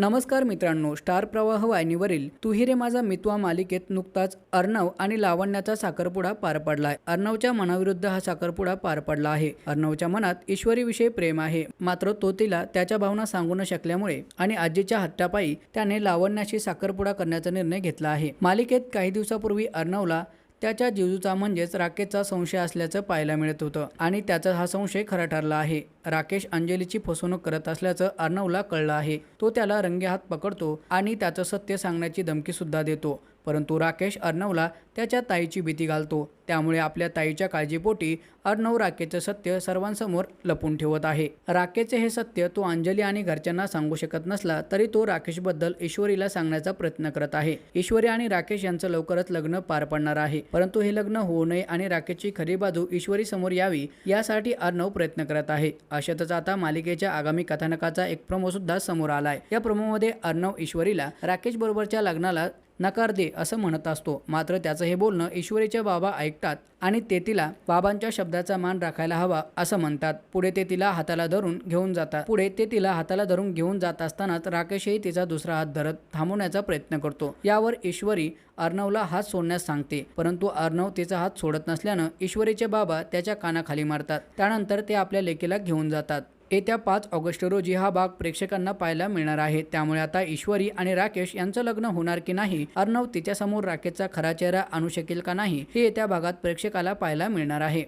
नमस्कार मित्रांनो स्टार प्रवाह वाहिनीवरील तुहिरे माझा मितवा मालिकेत नुकताच अर्णव आणि लावण्याचा साखरपुडा पार पडलाय. अर्णवच्या मनाविरुद्ध हा साखरपुडा पार पडला आहे. अर्णवच्या मनात ईश्वरीविषयी प्रेम आहे. मात्र तो तिला त्याच्या भावना सांगू न शकल्यामुळे आणि आजीच्या हट्टापायी त्याने लावण्याशी साखरपुडा करण्याचा निर्णय घेतला आहे. मालिकेत काही दिवसापूर्वी अर्णवला त्याच्या जिजूचा म्हणजेच राकेशचा संशय असल्याचं पाहायला मिळत होतं आणि त्याचा हा संशय खरा ठरला आहे. राकेश अंजलीची फसवणूक करत असल्याचं अर्णवला कळलं आहे. तो त्याला रंगेहात पकडतो आणि त्याचं सत्य सांगण्याची धमकी सुद्धा देतो. परंतु राकेश अर्णवला त्याच्या ताईची भीती घालतो. त्यामुळे आपल्या ताईच्या काळजीपोटी अर्णव राकेशचं सत्य सर्वांसमोर लपून ठेवत आहे. राकेशचे हे सत्य तो अंजली आणि घरच्यांना सांगू शकत नसला तरी तो राकेशबद्दल ईश्वरीला सांगण्याचा प्रयत्न करत आहे. ईश्वरी आणि राकेश यांचं लवकरच लग्न पार पडणार आहे. परंतु हे लग्न होऊ नये आणि राकेशची खरी बाजू ईश्वरी समोर यावी यासाठी अर्णव प्रयत्न करत आहे. अशातच आता मालिकेच्या आगामी कथानकाचा एक प्रोमो सुद्धा समोर आलाय. या प्रोमोमध्ये अर्णव ईश्वरीला राकेश बरोबरच्या लग्नाला नकार दे असं म्हणत असतो. मात्र त्याचं हे बोलणं ईश्वरीच्या बाबा ऐकतात आणि ते तिला बाबांच्या शब्दाचा मान राखायला हवा असं म्हणतात. पुढे ते तिला हाताला धरून घेऊन जातात. पुढे ते तिला हाताला धरून घेऊन जात असतानाच राकेशही तिचा दुसरा हात धरत थांबवण्याचा प्रयत्न करतो. यावर ईश्वरी अर्णवला हात सोडण्यास सांगते. परंतु अर्णव तिचा हात सोडत नसल्यानं ईश्वरीचे बाबा त्याच्या कानाखाली मारतात. त्यानंतर ते आपल्या लेकीला घेऊन जातात. येत्या पाच ऑगस्ट रोजी हा भाग प्रेक्षकांना पाहायला मिळणार आहे. त्यामुळे आता ईश्वरी आणि राकेश यांचं लग्न होणार की नाही अर्णव तिच्यासमोर राकेशचा खरा चेहरा आणू शकेल का नाही हे येत्या भागात प्रेक्षकाला पाहायला मिळणार आहे.